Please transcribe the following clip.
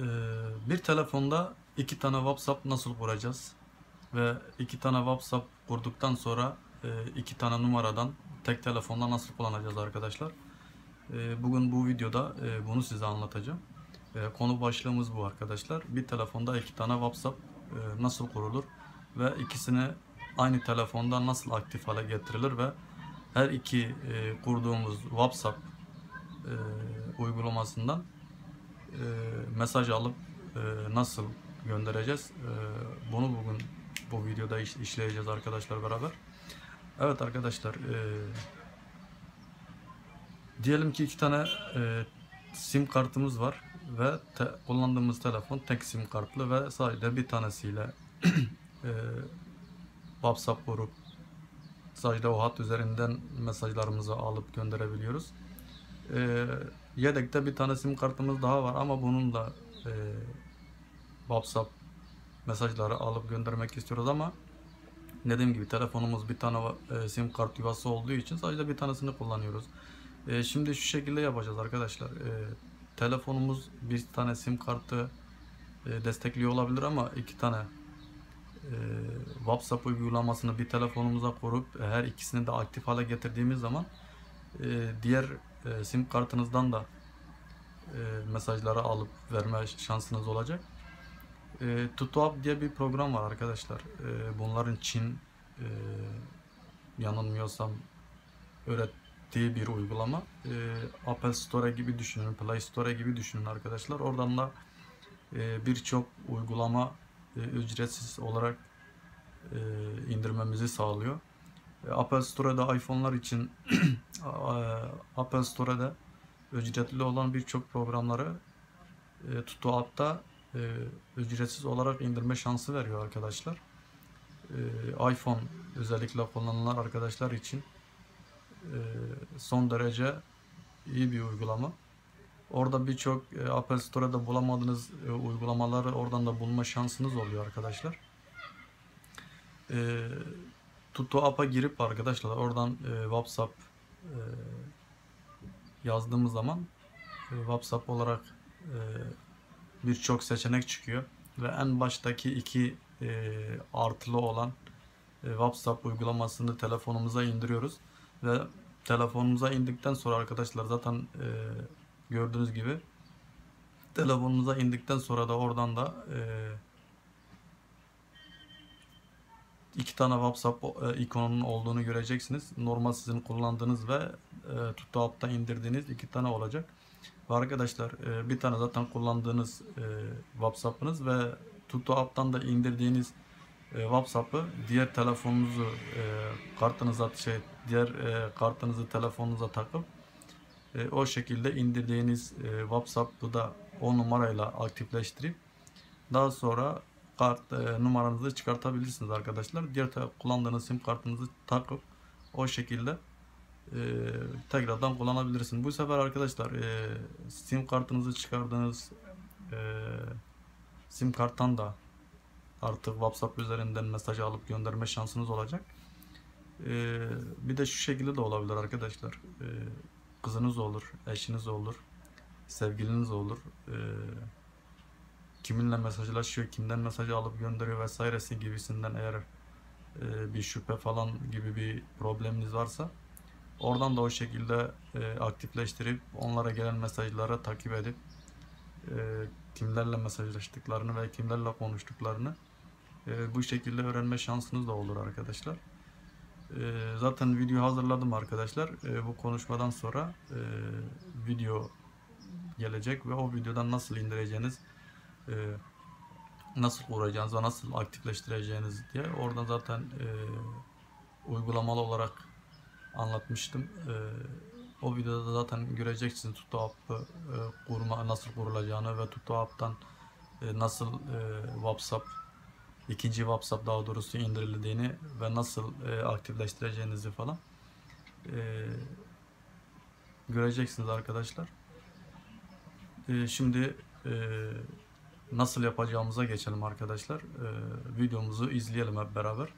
Ee, bir telefonda iki tane WhatsApp nasıl kuracağız? Ve iki tane WhatsApp kurduktan sonra e, iki tane numaradan tek telefonda nasıl kullanacağız arkadaşlar? Ee, bugün bu videoda e, bunu size anlatacağım. E, Konu başlığımız bu arkadaşlar. Bir telefonda iki tane WhatsApp e, nasıl kurulur? Ve ikisini aynı telefonda nasıl aktif hale getirilir ve her iki kurduğumuz WhatsApp uygulamasından mesaj alıp e, nasıl göndereceğiz? E, bunu bugün bu videoda iş- işleyeceğiz arkadaşlar beraber. Evet arkadaşlar e, diyelim ki iki tane e, sim kartımız var ve te- kullandığımız telefon tek sim kartlı ve sadece bir tanesiyle e, WhatsApp kurup sadece o hat üzerinden mesajlarımızı alıp gönderebiliyoruz. E, yedekte bir tane sim kartımız daha var ama bunun da e, WhatsApp mesajları alıp göndermek istiyoruz ama dediğim gibi telefonumuz bir tane e, sim kart yuvası olduğu için sadece bir tanesini kullanıyoruz. E, şimdi şu şekilde yapacağız arkadaşlar. E, telefonumuz bir tane sim kartı e, destekliyor olabilir ama iki tane e, WhatsApp uygulamasını bir telefonumuza kurup her ikisini de aktif hale getirdiğimiz zaman e, diğer e, sim kartınızdan da e, mesajları alıp verme şansınız olacak. E, diye bir program var arkadaşlar. E, bunların Çin e, yanılmıyorsam öğrettiği bir uygulama. E, Apple Store gibi düşünün, Play Store gibi düşünün arkadaşlar. Oradan da e, birçok uygulama ücretsiz olarak indirmemizi sağlıyor. E, Apple Store'da iPhone'lar için e, Apple Store'da ücretli olan birçok programları e, Tutu App'ta e, ücretsiz olarak indirme şansı veriyor arkadaşlar. E, iPhone özellikle kullanılan arkadaşlar için e, son derece iyi bir uygulama. Orada birçok e, Apple Store'da bulamadığınız e, uygulamaları oradan da bulma şansınız oluyor arkadaşlar. E, Tutu App'a girip arkadaşlar oradan e, WhatsApp e, yazdığımız zaman e, WhatsApp olarak e, birçok seçenek çıkıyor. Ve en baştaki iki e, artılı olan e, WhatsApp uygulamasını telefonumuza indiriyoruz. Ve telefonumuza indikten sonra arkadaşlar zaten e, gördüğünüz gibi telefonunuza indikten sonra da oradan da e, iki tane WhatsApp e, ikonunun olduğunu göreceksiniz. Normal sizin kullandığınız ve e, Tutu App'ta indirdiğiniz iki tane olacak. Ve arkadaşlar e, bir tane zaten kullandığınız e, WhatsApp'ınız ve Tutu App'tan da indirdiğiniz e, WhatsApp'ı diğer telefonunuzu e, kartınıza şey diğer e, kartınızı telefonunuza takıp e, o şekilde indirdiğiniz e, WhatsApp'ı da o numarayla aktifleştirip daha sonra kart e, numaranızı çıkartabilirsiniz arkadaşlar. Diğer kullandığınız sim kartınızı takıp o şekilde e, tekrardan kullanabilirsiniz. Bu sefer arkadaşlar e, sim kartınızı çıkardığınız e, sim karttan da artık WhatsApp üzerinden mesaj alıp gönderme şansınız olacak. E, bir de şu şekilde de olabilir arkadaşlar. E, kızınız olur, eşiniz olur, sevgiliniz olur. E, kiminle mesajlaşıyor, kimden mesaj alıp gönderiyor vesairesi gibisinden eğer e, bir şüphe falan gibi bir probleminiz varsa oradan da o şekilde e, aktifleştirip onlara gelen mesajları takip edip e, kimlerle mesajlaştıklarını ve kimlerle konuştuklarını e, bu şekilde öğrenme şansınız da olur arkadaşlar. E, zaten video hazırladım arkadaşlar. E, bu konuşmadan sonra e, video gelecek ve o videodan nasıl indireceğiniz e, nasıl kuracağınız ve nasıl aktifleştireceğiniz diye oradan zaten e, uygulamalı olarak anlatmıştım. E, o videoda zaten göreceksiniz Tutu App'ı e, kurma nasıl kurulacağını ve Tutu App'tan e, nasıl e, WhatsApp ikinci WhatsApp daha doğrusu indirildiğini ve nasıl e, aktifleştireceğinizi falan e, göreceksiniz arkadaşlar. E, şimdi e, nasıl yapacağımıza geçelim arkadaşlar. E, videomuzu izleyelim hep beraber.